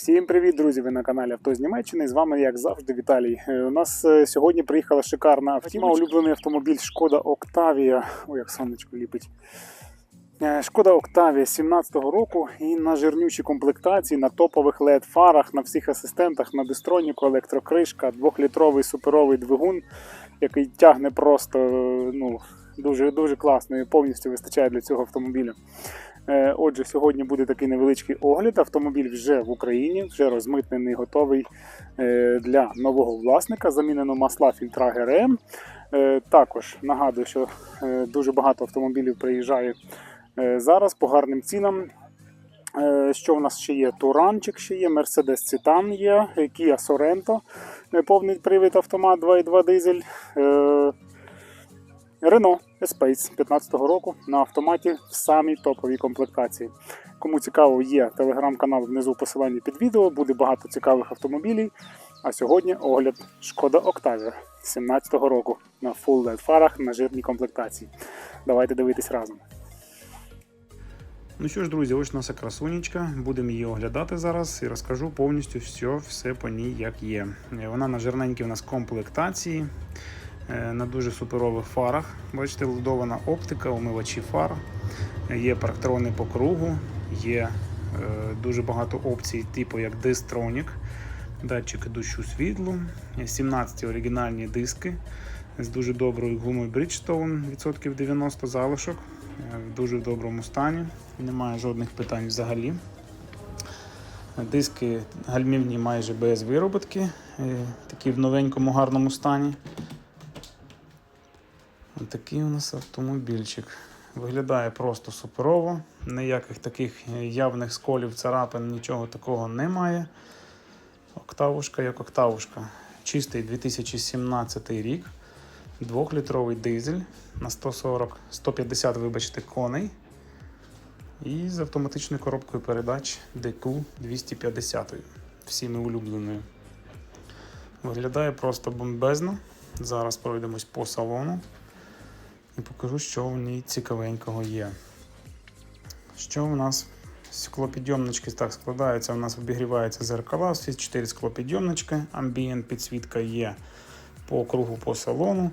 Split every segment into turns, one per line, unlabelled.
Всім привіт, друзі! Ви на каналі Авто з Німеччини. З вами, як завжди, Віталій. Е, У нас е, сьогодні приїхала шикарна автівка. улюблений автомобіль Шкода Октавія. Ой, як сонечко ліпить. Е, Шкода Октавія 17-го року і на жирнючій комплектації, на топових led фарах, на всіх асистентах, на дистроніку, електрокришка, двохлітровий суперовий двигун, який тягне просто ну, дуже, дуже класно і повністю вистачає для цього автомобіля. Е, Отже, сьогодні буде такий невеличкий огляд. Автомобіль вже в Україні, вже розмитнений, готовий е, для нового власника. Замінено масла фільтра ГРМ. Е, Також нагадую, що дуже багато автомобілів приїжджає зараз по гарним цінам. Що в нас ще є? Туранчик ще є, Mercedes Citan є, Kia Sorento, повний привід автомат 2.2 дизель. Renault Espace 15-го року на автоматі в самій топовій комплектації. Кому цікаво, є телеграм-канал внизу посилання під відео, буде багато цікавих автомобілів. А сьогодні огляд Шкода Octavia 17-го року на Full LED фарах на жирній комплектації. Давайте дивитись разом.
Ну що ж, друзі, ось наша красунечка. Будемо її оглядати зараз і розкажу повністю все, все по ній як є. Вона на жирненькій у нас комплектації, на дуже суперових фарах. Бачите, лудована оптика, умивачі фар, Е, є парктрони по кругу, є е, дуже багато опцій, типу як Distronic, датчики дощу світлу, е, 17 оригінальні диски з дуже доброю гумою Bridgestone, відсотків 90 залишок. Е, В дуже доброму стані, немає жодних питань взагалі. Диски гальмівні майже без вироботки, е, такі в новенькому гарному стані. Такий у нас автомобільчик. Виглядає просто суперово, ніяких таких явних сколів, царапин, нічого такого немає. Октавушка як октавушка. Чистий 2017 рік. Двохлітровий дизель на 140, 150, вибачте, коней. І з автоматичною коробкою передач DQ 250, всіми улюбленою. Виглядає просто бомбезно. Зараз пройдемось по салону і покажу, що в ній цікавенького є. Що у нас склопідйомнички так складаються, у нас обігріваються зеркала, всі 4 склопідйомнички, амбієнт підсвітка є по кругу по салону.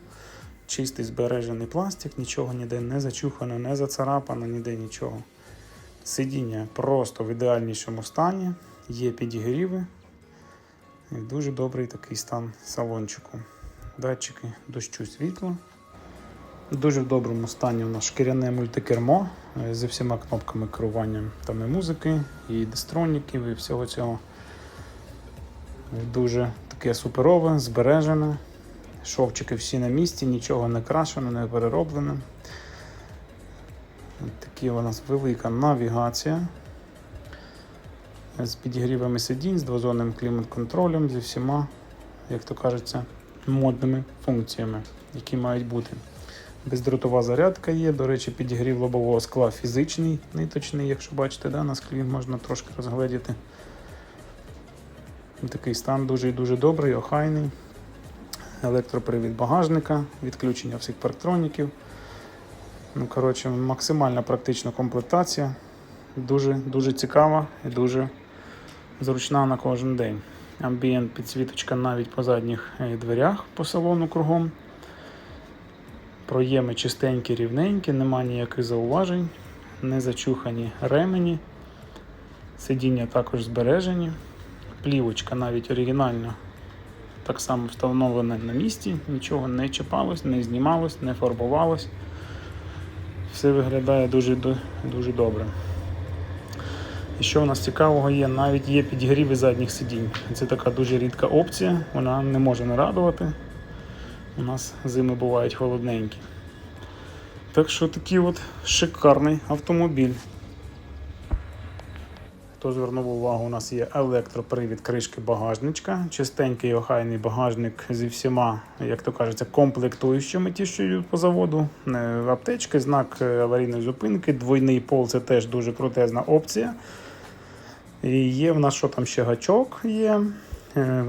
Чистий збережений пластик, нічого ніде не зачухано, не зацарапано, ніде нічого. Сидіння просто в ідеальнішому стані, є підігріви. І дуже добрий такий стан салончику. Датчики дощу світла. Дуже в доброму стані у нас шкіряне мультикермо е, зі всіма кнопками керування там і музики, і дистроніків, і всього цього. Дуже таке суперове, збережене. Шовчики всі на місці, нічого не крашено, не перероблене. Такі у нас велика навігація. З підігрівами сидінь, з двозонним клімат-контролем, зі всіма, як то кажеться, модними функціями, які мають бути. Бездротова зарядка є. До речі, підігрів лобового скла фізичний, ниточний, якщо бачите, да, на склі можна трошки розгледіти. Такий стан дуже і дуже добрий, охайний. Електропривід багажника, відключення всіх парктроніків. Ну, коротше, максимальна практична комплектація. Дуже, дуже цікава і дуже зручна на кожен день. Амбієнт підсвіточка навіть по задніх е, дверях по салону кругом. Проєми чистенькі, рівненькі, нема ніяких зауважень, не зачухані ремені. Сидіння також збережені. Плівочка навіть оригінальна, так само встановлена на місці, нічого не чіпалось, не знімалось, не фарбувалось. Все виглядає дуже, дуже добре. І що у нас цікавого є, навіть є підігріви задніх сидінь. Це така дуже рідка опція, вона не може не радувати. У нас зими бувають холодненькі. Так що такий от шикарний автомобіль. Хто звернув увагу, у нас є електропривід кришки багажничка, чистенький охайний багажник зі всіма, як то кажеться, комплектуючими, ті, що йдуть по заводу. Е, Аптечки, знак е, аварійної зупинки, двойний пол це теж дуже крутезна опція. І є в нас що там ще гачок є. е,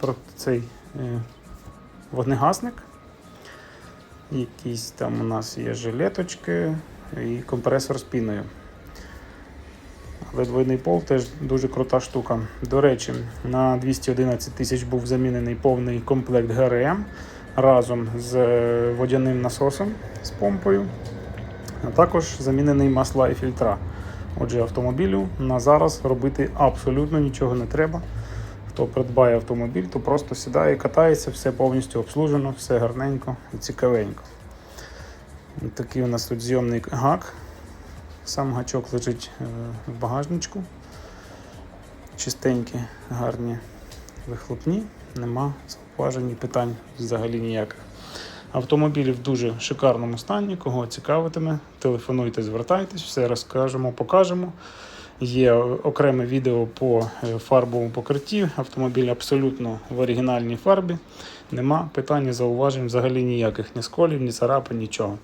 Про цей вогнегасник. Якісь там у нас є жилеточки і компресор з піною. Але двойний пол теж дуже крута штука. До речі, на 211 тисяч був замінений повний комплект ГРМ разом з е, водяним насосом з помпою, а також замінений масла і фільтра. Отже, автомобілю на зараз робити абсолютно нічого не треба. Хто придбає автомобіль, то просто сідає, катається, все повністю обслужено, все гарненько і цікавенько. Такий у нас тут зйомний гак. Сам гачок лежить е, в багажничку. Чистенькі, гарні вихлопні, нема зауважень і питань взагалі ніяких. Автомобіль в дуже шикарному стані. Кого цікавитиме, телефонуйте, звертайтесь, все розкажемо, покажемо. Є окреме відео по е, фарбовому покритті. Автомобіль абсолютно в оригінальній фарбі. Нема питань, зауважень взагалі ніяких, ні сколів, ні царапин, нічого.